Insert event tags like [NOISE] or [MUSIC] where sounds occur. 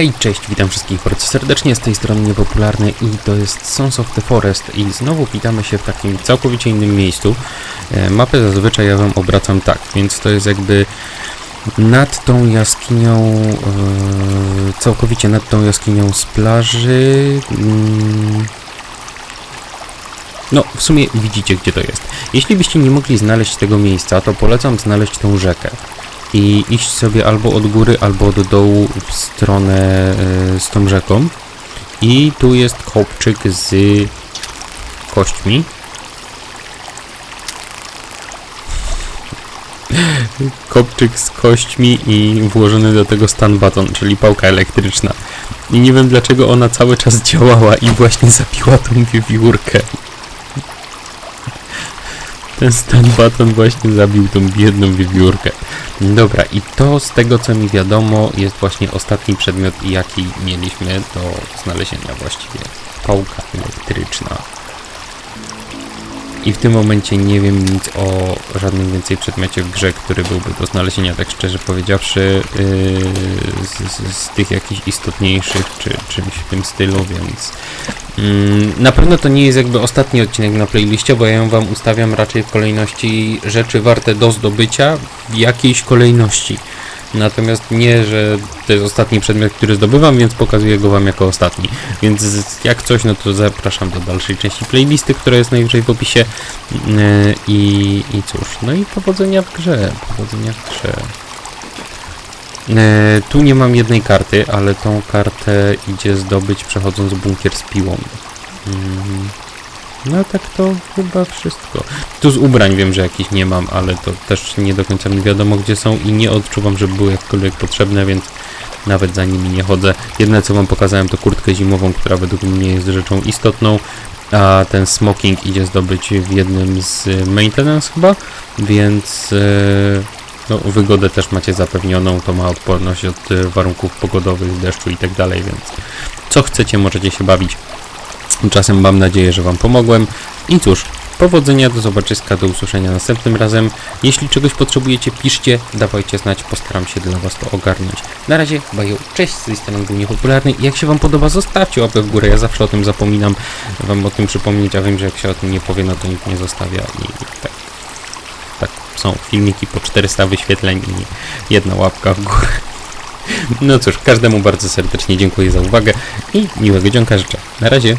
Hej, cześć, witam wszystkich bardzo serdecznie, z tej strony Niepopularny i to jest Sons of the Forest i znowu witamy się w takim całkowicie innym miejscu. E, mapę zazwyczaj ja wam obracam tak, więc to jest jakby nad tą jaskinią, e, całkowicie nad tą jaskinią z plaży. Mm, no, w sumie widzicie, gdzie to jest. Jeśli byście nie mogli znaleźć tego miejsca, to polecam znaleźć tą rzekę i iść sobie albo od góry, albo od dołu w stronę e, z tą rzeką. I tu jest kopczyk z kośćmi. [LAUGHS] Kopczyk z kośćmi i włożony do tego stan baton, czyli pałka elektryczna. I nie wiem dlaczego ona cały czas działała i właśnie [LAUGHS] zabiła tą wiewiórkę. Ten stan baton właśnie zabił tą biedną wiewiórkę. Dobra, i to z tego co mi wiadomo jest właśnie ostatni przedmiot, jaki mieliśmy do znalezienia właściwie. Pałka elektryczna. I w tym momencie nie wiem nic o żadnym więcej przedmiocie w grze, który byłby do znalezienia, tak szczerze powiedziawszy, yy, z, z, tych jakichś istotniejszych, czy czymś w tym stylu, więc mm, na pewno to nie jest jakby ostatni odcinek na playliście, bo ja ją wam ustawiam raczej w kolejności rzeczy warte do zdobycia w jakiejś kolejności. Natomiast nie, że to jest ostatni przedmiot, który zdobywam, więc pokazuję go wam jako ostatni. Więc jak coś, no to zapraszam do dalszej części playlisty, która jest najwyżej w opisie. Yy, I, I cóż, no i powodzenia w grze. Powodzenia w grze. E, tu nie mam jednej karty, ale tą kartę idzie zdobyć przechodząc bunkier z piłą. Mm, No tak to chyba wszystko. Tu z ubrań wiem, że jakichś nie mam, ale to też nie do końca mi wiadomo gdzie są i nie odczuwam, żeby były jakkolwiek potrzebne, więc nawet za nimi nie chodzę. Jedyne co wam pokazałem to kurtkę zimową, która według mnie jest rzeczą istotną, a ten smoking idzie zdobyć w jednym z maintenance chyba, więc e, no, wygodę też macie zapewnioną, to ma odporność od e, warunków pogodowych, deszczu i tak dalej, więc co chcecie możecie się bawić. Tymczasem mam nadzieję, że Wam pomogłem. I cóż, powodzenia, do zobaczyska, do usłyszenia następnym razem. Jeśli czegoś potrzebujecie, piszcie, dawajcie znać, postaram się dla Was to ogarnąć. Na razie, bajo, cześć, z tej strony był niepopularny. Jak się Wam podoba, zostawcie łapę w górę, ja zawsze o tym zapominam Wam o tym przypomnieć, a wiem, że jak się o tym nie powie, no to nikt nie zostawia i tak, tak są filmiki po 400 wyświetleń i jedna łapka w górę. No cóż, każdemu bardzo serdecznie dziękuję za uwagę i miłego dzionka życzę. Na razie.